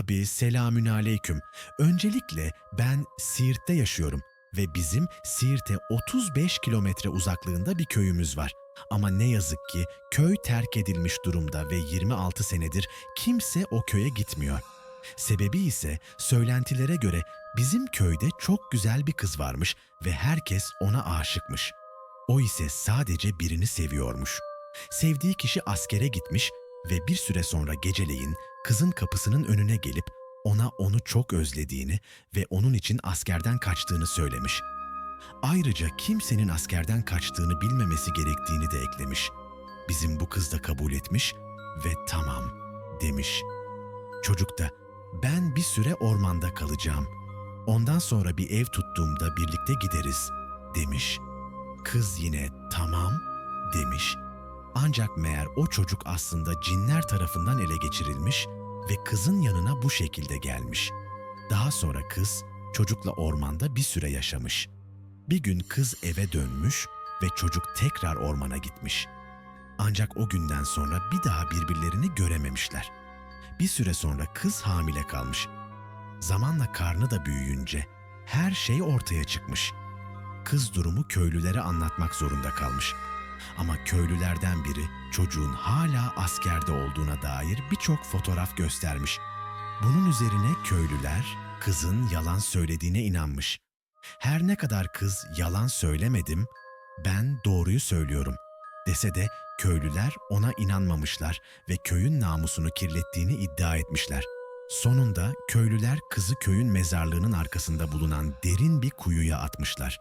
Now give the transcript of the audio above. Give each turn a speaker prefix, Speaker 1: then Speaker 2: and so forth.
Speaker 1: Abi selamün aleyküm. Öncelikle ben Siirt'te yaşıyorum ve bizim Siirt'e 35 kilometre uzaklığında bir köyümüz var. Ama ne yazık ki köy terk edilmiş durumda ve 26 senedir kimse o köye gitmiyor. Sebebi ise söylentilere göre bizim köyde çok güzel bir kız varmış ve herkes ona aşıkmış. O ise sadece birini seviyormuş. Sevdiği kişi askere gitmiş ve bir süre sonra geceleyin kızın kapısının önüne gelip ona onu çok özlediğini ve onun için askerden kaçtığını söylemiş. Ayrıca kimsenin askerden kaçtığını bilmemesi gerektiğini de eklemiş. Bizim bu kız da kabul etmiş ve tamam demiş. Çocuk da ben bir süre ormanda kalacağım. Ondan sonra bir ev tuttuğumda birlikte gideriz demiş. Kız yine tamam demiş. Ancak meğer o çocuk aslında cinler tarafından ele geçirilmiş ve kızın yanına bu şekilde gelmiş. Daha sonra kız çocukla ormanda bir süre yaşamış. Bir gün kız eve dönmüş ve çocuk tekrar ormana gitmiş. Ancak o günden sonra bir daha birbirlerini görememişler. Bir süre sonra kız hamile kalmış. Zamanla karnı da büyüyünce her şey ortaya çıkmış. Kız durumu köylülere anlatmak zorunda kalmış. Ama köylülerden biri çocuğun hala askerde olduğuna dair birçok fotoğraf göstermiş. Bunun üzerine köylüler kızın yalan söylediğine inanmış. Her ne kadar kız yalan söylemedim, ben doğruyu söylüyorum dese de köylüler ona inanmamışlar ve köyün namusunu kirlettiğini iddia etmişler. Sonunda köylüler kızı köyün mezarlığının arkasında bulunan derin bir kuyuya atmışlar.